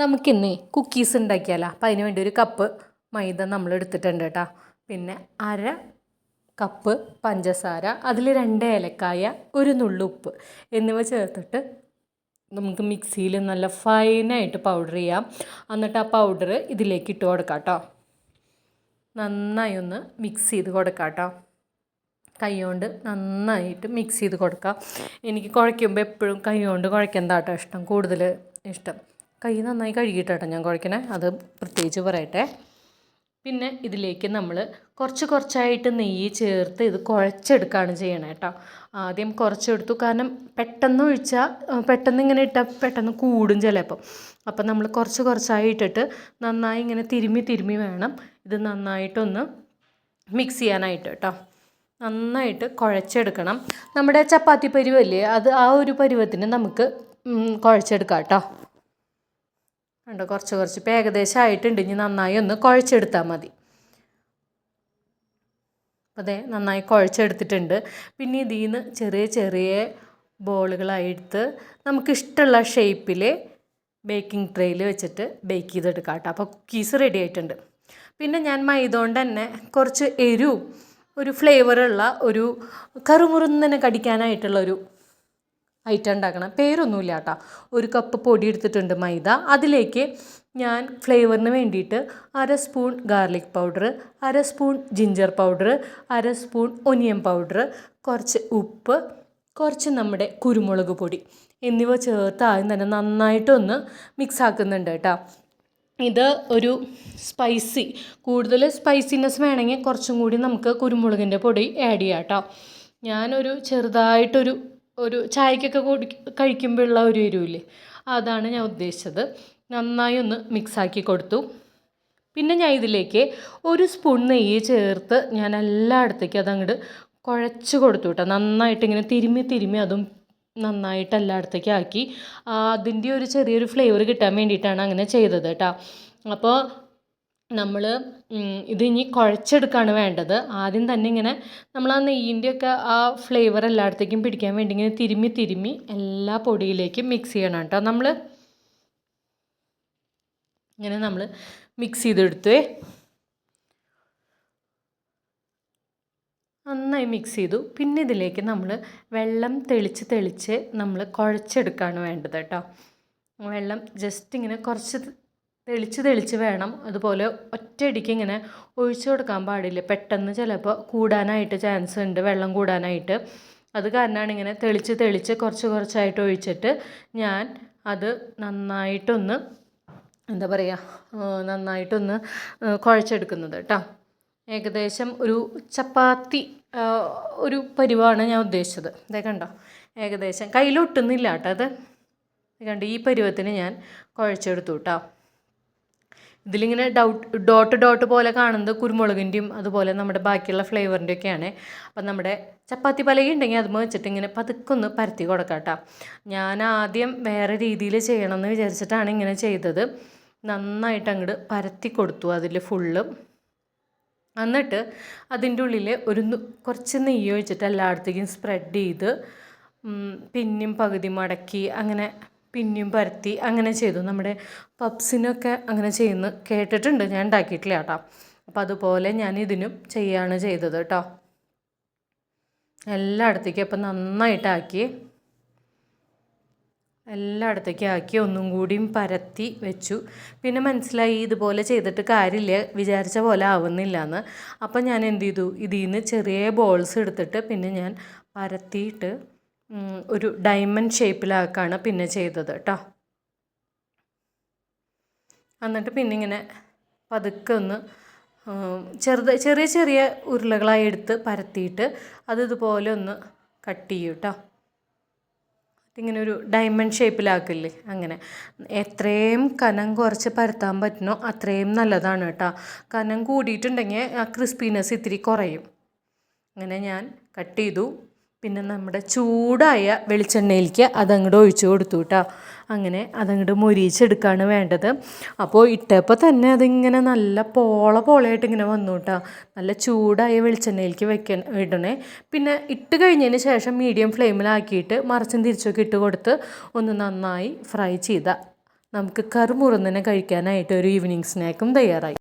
നമുക്കിന്ന് കുക്കീസ് ഉണ്ടാക്കിയാലോ? അപ്പം അതിന് വേണ്ടി ഒരു കപ്പ് മൈദ നമ്മൾ എടുത്തിട്ടുണ്ട് കേട്ടോ. പിന്നെ അര കപ്പ് പഞ്ചസാര അതിൽ രണ്ട് ഏലക്കായ ഒരു നുള്ളുപ്പ് എന്നിവ ചേർത്തിട്ട് നമുക്ക് മിക്സിയിൽ നല്ല ഫൈനായിട്ട് പൗഡർ ചെയ്യാം. എന്നിട്ട് ആ പൗഡർ ഇതിലേക്ക് ഇട്ട് കൊടുക്കാം കേട്ടോ. നന്നായി ഒന്ന് മിക്സ് ചെയ്ത് കൊടുക്കാം കേട്ടോ. കൈകൊണ്ട് നന്നായിട്ട് മിക്സ് ചെയ്ത് കൊടുക്കാം. എനിക്ക് കുഴയ്ക്കുമ്പോൾ എപ്പോഴും കൈകൊണ്ട് കുഴയ്ക്കുന്നതാട്ടോ ഇഷ്ടം? കൂടുതൽ ഇഷ്ടം. കൈ നന്നായി കഴുകിയിട്ടാട്ടോ ഞാൻ കുഴക്കണേ അത് പ്രത്യേകിച്ച് പറയട്ടെ. പിന്നെ ഇതിലേക്ക് നമ്മൾ കുറച്ച് കുറച്ചായിട്ട് നെയ്യ് ചേർത്ത് ഇത് കുഴച്ചെടുക്കുകയാണ് ചെയ്യണേ കേട്ടോ ആദ്യം കുറച്ചെടുത്തു. കാരണം പെട്ടെന്ന് ഒഴിച്ചാൽ പെട്ടെന്ന് ഇങ്ങനെ ഇട്ടാൽ പെട്ടെന്ന് കൂടും ചിലപ്പം. അപ്പം നമ്മൾ കുറച്ച് കുറച്ചായി ഇട്ടിട്ട് നന്നായി ഇങ്ങനെ തിരുമ്മി തിരുമ്മി വേണം. ഇത് നന്നായിട്ടൊന്ന് മിക്സ് ചെയ്യാനായിട്ട് കേട്ടോ നന്നായിട്ട് കുഴച്ചെടുക്കണം. നമ്മുടെ ചപ്പാത്തി പരിവല്ലേ? അത് ആ ഒരു പരുവത്തിന് നമുക്ക് കുഴച്ചെടുക്കാം കേട്ടോ കണ്ടോ കുറച്ച് കുറച്ച് ഇപ്പം ഏകദേശം ആയിട്ടുണ്ട്. ഇനി നന്നായി ഒന്ന് കുഴച്ചെടുത്താൽ മതി. അപ്പോൾ അതെ നന്നായി കുഴച്ചെടുത്തിട്ടുണ്ട്. പിന്നെ ഇതിൽ നിന്ന് ചെറിയ ചെറിയ നമുക്ക് ഇഷ്ടമുള്ള ഷേപ്പിൽ ബേക്കിംഗ് ട്രെയിൽ വെച്ചിട്ട് ബേക്ക് ചെയ്തെടുക്കാം കേട്ടോ. അപ്പോൾ കുക്കീസ് റെഡി ആയിട്ടുണ്ട്. പിന്നെ ഞാൻ മൈദ തന്നെ കുറച്ച് എരിവും ഒരു ഫ്ലേവറുള്ള ഒരു കറുമുറുന്നനെ കടിക്കാനായിട്ടുള്ള ഒരു ഐറ്റം ഉണ്ടാക്കണം. പേരൊന്നുമില്ല കേട്ടോ. ഒരു കപ്പ് പൊടി എടുത്തിട്ടുണ്ട് മൈദ. അതിലേക്ക് ഞാൻ ഫ്ലേവറിന് വേണ്ടിയിട്ട് അര സ്പൂൺ ഗാർലിക് പൗഡർ അര സ്പൂൺ ജിഞ്ചർ പൗഡർ അര സ്പൂൺ ഒനിയൻ പൗഡർ കുറച്ച് ഉപ്പ് കുറച്ച് നമ്മുടെ കുരുമുളക് പൊടി എന്നിവ ചേർത്ത് ആദ്യം തന്നെ നന്നായിട്ടൊന്ന് മിക്സ് ആക്കുന്നുണ്ട് കേട്ടോ. ഇത് ഒരു സ്പൈസി കൂടുതൽ സ്പൈസിനെസ് വേണമെങ്കിൽ കുറച്ചും കൂടി നമുക്ക് കുരുമുളകിന്റെ പൊടി ആഡ് ചെയ്യാം കേട്ടോ. ഞാനൊരു ചെറുതായിട്ടൊരു ഒരു ചായക്കൊക്കെ കുടി കഴിക്കുമ്പോഴുള്ള ഒരു എരിവില്ലേ? അതാണ് ഞാൻ ഉദ്ദേശിച്ചത്. നന്നായി ഒന്ന് മിക്സാക്കി കൊടുത്തു. പിന്നെ ഞാൻ ഇതിലേക്ക് ഒരു സ്പൂൺ നെയ്യ് ചേർത്ത് ഞാൻ എല്ലായിടത്തേക്കും അതങ്ങോട്ട് കുഴച്ച് കൊടുത്തു കേട്ടോ നന്നായിട്ട് ഇങ്ങനെ തിരുമ്മി തിരുമ്മി അതും നന്നായിട്ട് എല്ലായിടത്തേക്കും ആക്കി. അതിന്റെ ഒരു ചെറിയൊരു ഫ്ലേവർ കിട്ടാൻ വേണ്ടിയിട്ടാണ് അങ്ങനെ ചെയ്തത് കേട്ടോ അപ്പോൾ നമ്മൾ ഇത് ഇനി കുഴച്ചെടുക്കുകയാണ് വേണ്ടത്. ആദ്യം തന്നെ ഇങ്ങനെ നമ്മൾ ആ നെയ്യിന്റെയൊക്കെ ആ ഫ്ലേവർ എല്ലായിടത്തേക്കും പിടിക്കാൻ വേണ്ടി ഇങ്ങനെ തിരുമ്മി തിരുമ്മി എല്ലാ പൊടിയിലേക്കും മിക്സ് ചെയ്യണം കേട്ടോ നമ്മൾ ഇങ്ങനെ നമ്മൾ മിക്സ് ചെയ്തെടുത്തേ നന്നായി മിക്സ് ചെയ്തു. പിന്നെ ഇതിലേക്ക് നമ്മൾ വെള്ളം തെളിച്ച് തെളിച്ച് നമ്മൾ കുഴച്ചെടുക്കുകയാണ് വേണ്ടത് കേട്ടോ. വെള്ളം ജസ്റ്റ് ഇങ്ങനെ കുറച്ച് തെളിച്ച് തെളിച്ച് വേണം. അതുപോലെ ഒറ്റയടിക്ക് ഇങ്ങനെ ഒഴിച്ചു കൊടുക്കാൻ പാടില്ല. പെട്ടെന്ന് ചിലപ്പോൾ കൂടാനായിട്ട് ചാൻസ് ഉണ്ട്. വെള്ളം കൂടാനായിട്ട്. അത് കാരണമാണ് ഇങ്ങനെ തെളിച്ച് തെളിച്ച് കുറച്ച് കുറച്ചായിട്ട് ഒഴിച്ചിട്ട് ഞാൻ അത് നന്നായിട്ടൊന്ന് എന്താ പറയുക നന്നായിട്ടൊന്ന് കുഴച്ചെടുക്കുന്നത് കേട്ടോ. ഏകദേശം ഒരു ചപ്പാത്തി ഒരു പരിവാണ് ഞാൻ ഉദ്ദേശിച്ചത്. ഇതേ കണ്ടോ? ഏകദേശം കയ്യിലൊട്ടുന്നില്ല കേട്ടോ അത്. കണ്ടോ? ഈ പരുവത്തിന് ഞാൻ കുഴച്ചെടുത്തു കേട്ടോ. ഇതിലിങ്ങനെ ഡൗട്ട് ഡോട്ട് ഡോട്ട് പോലെ കാണുന്നത് കുരുമുളകിന്റെയും അതുപോലെ നമ്മുടെ ബാക്കിയുള്ള ഫ്ലേവറിന്റെ ഒക്കെയാണ്. അപ്പം നമ്മുടെ ചപ്പാത്തി പലക ഉണ്ടെങ്കിൽ അത് വെച്ചിട്ട് ഇങ്ങനെ പതുക്കെ ഒന്ന് പരത്തി കൊടുക്കാം കേട്ടോ ഞാൻ ആദ്യം വേറെ രീതിയിൽ ചെയ്യണമെന്ന് വിചാരിച്ചിട്ടാണ് ഇങ്ങനെ ചെയ്തത്. നന്നായിട്ട് അങ്ങോട്ട് പരത്തി കൊടുത്തു അതിൽ ഫുള്ളും എന്നിട്ട് അതിന്റെ ഉള്ളിൽ ഒരു കുറച്ച് നെയ്യ് ഒഴിച്ചിട്ട് എല്ലായിടത്തേക്കും സ്പ്രെഡ് ചെയ്ത് പിന്നെയും പകുതി മടക്കി അങ്ങനെ പിന്നെയും പരത്തി അങ്ങനെ ചെയ്തു. നമ്മുടെ പപ്സിനൊക്കെ അങ്ങനെ ചെയ്യുന്ന. കേട്ടിട്ടുണ്ട്. ഞാൻ ഉണ്ടാക്കിയിട്ടില്ല കേട്ടോ. അപ്പോൾ അതുപോലെ ഞാൻ ഇതിനും ചെയ്യാണ് ചെയ്തത് കേട്ടോ. എല്ലായിടത്തേക്കും അപ്പം നന്നായിട്ടാക്കി. എല്ലായിടത്തേക്കും ആക്കി. ഒന്നും കൂടിയും പരത്തി വെച്ചു. പിന്നെ മനസ്സിലായി ഇതുപോലെ ചെയ്തിട്ട് കാര്യമില്ല. വിചാരിച്ച പോലെ ആവുന്നില്ല എന്ന് അപ്പം ഞാൻ എന്ത് ചെയ്തു? ഇതിൽ നിന്ന് ചെറിയ ബോൾസ് എടുത്തിട്ട് പിന്നെ ഞാൻ പരത്തിയിട്ട് ഒരു ഡയമണ്ട് ഷേപ്പിലാക്കാണ് പിന്നെ ചെയ്തത് കേട്ടോ എന്നിട്ട് പിന്നെ ഇങ്ങനെ പതുക്കെ ഒന്ന് ചെറുത് ചെറിയ ചെറിയ ഉരുളകളായി എടുത്ത് പരത്തിയിട്ട് അത് ഇതുപോലെ ഒന്ന് കട്ട് ചെയ്യും കേട്ടോ ഇങ്ങനെ ഒരു ഡയമണ്ട് ഷേപ്പിലാക്കില്ലേ അങ്ങനെ. എത്രയും കനം കുറച്ച് പരത്താൻ പറ്റണോ അത്രയും നല്ലതാണ് കേട്ടോ കനം കൂടിയിട്ടുണ്ടെങ്കിൽ ആ ക്രിസ്പിനെസ് ഇത്തിരി കുറയും. അങ്ങനെ ഞാൻ കട്ട് ചെയ്തു. പിന്നെ നമ്മുടെ ചൂടായ വെളിച്ചെണ്ണയിലേക്ക് അതങ്ങോട്ട് ഒഴിച്ചു കൊടുത്തു കേട്ടോ അങ്ങനെ അതങ്ങോട്ട് മുരിച്ചെടുക്കുകയാണ് വേണ്ടത്. അപ്പോൾ ഇട്ടപ്പോൾ തന്നെ അതിങ്ങനെ നല്ല പോള പോളയായിട്ട് ഇങ്ങനെ വന്നു കേട്ടോ നല്ല ചൂടായ വെളിച്ചെണ്ണയിലേക്ക് വെക്കാൻ ഇടണേ. പിന്നെ ഇട്ട് കഴിഞ്ഞതിന് ശേഷം മീഡിയം ഫ്ലെയിമിലാക്കിയിട്ട് മറിച്ചും തിരിച്ചൊക്കെ ഇട്ട് കൊടുത്ത് ഒന്ന് നന്നായി ഫ്രൈ ചെയ്ത. നമുക്ക് കറുമുറുന്നനെ കഴിക്കാനായിട്ട് ഒരു ഈവനിങ് സ്നാക്കും തയ്യാറായി.